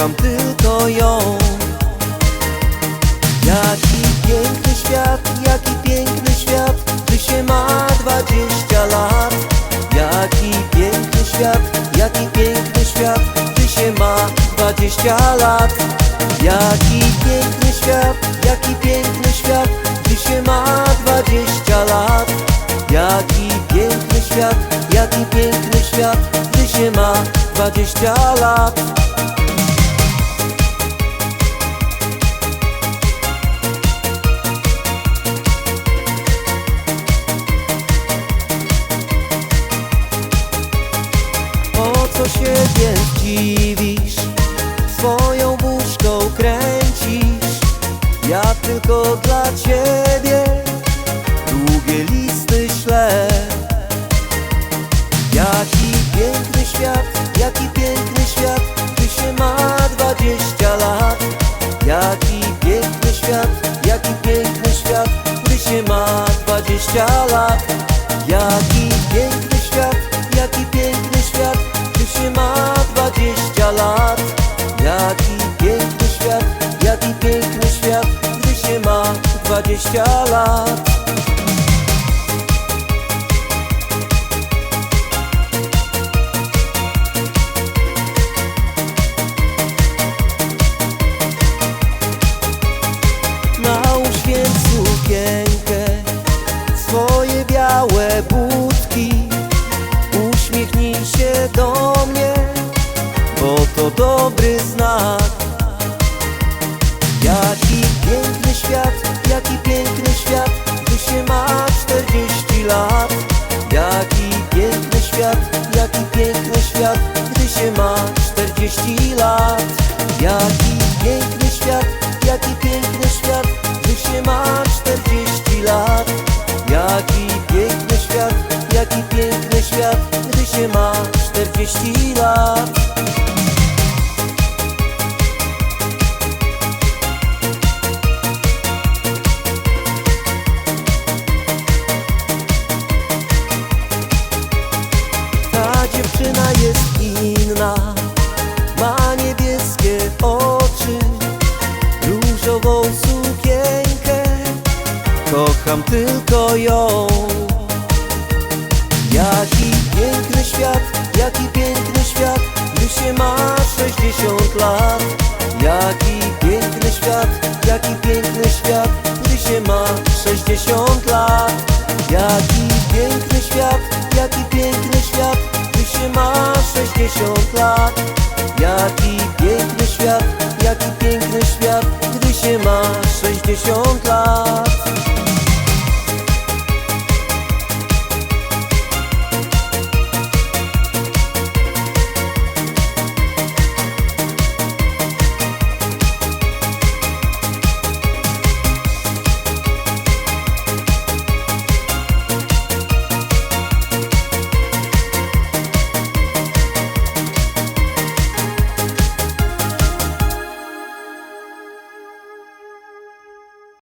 kocham tylko ją. Jaki piękny świat, jaki piękny świat Gdy się ma dwadzieścia lat. Jaki piękny świat, jaki piękny świat Gdy się ma dwadzieścia lat. Jaki piękny świat, jaki piękny świat Gdy się ma dwadzieścia lat. Jaki piękny świat, jaki piękny świat Gdy się ma dwadzieścia lat. Dziwisz? Swoją buźką kręcisz. Ja tylko dla ciebie Długie listy ślę. Jaki piękny świat, jaki piękny świat Gdy się ma dwadzieścia lat. Jaki piękny świat, jaki piękny świat Gdy się ma dwadzieścia lat. Jaki piękny dwadzieścia lat Nałóż więc sukienkę Swoje białe budki. Uśmiechnij się do mnie Bo to dobry znak świat, jaki piękny świat Gdy się ma czterdzieści lat. Jaki piękny świat, jaki piękny świat Gdy się ma czterdzieści lat. Jaki piękny świat, jaki piękny świat Gdy się ma czterdzieści lat. Jaki piękny świat, jaki piękny świat Gdy się ma czterdzieści lat Kocham tylko ją. Jaki piękny świat, jaki piękny świat Gdy się ma 60 lat. Jaki piękny świat, jaki piękny świat Gdy się ma 60 lat. Jaki piękny świat, jaki piękny świat Gdy się ma 60 lat. Jaki piękny świat, jaki piękny świat Gdy się ma 60 lat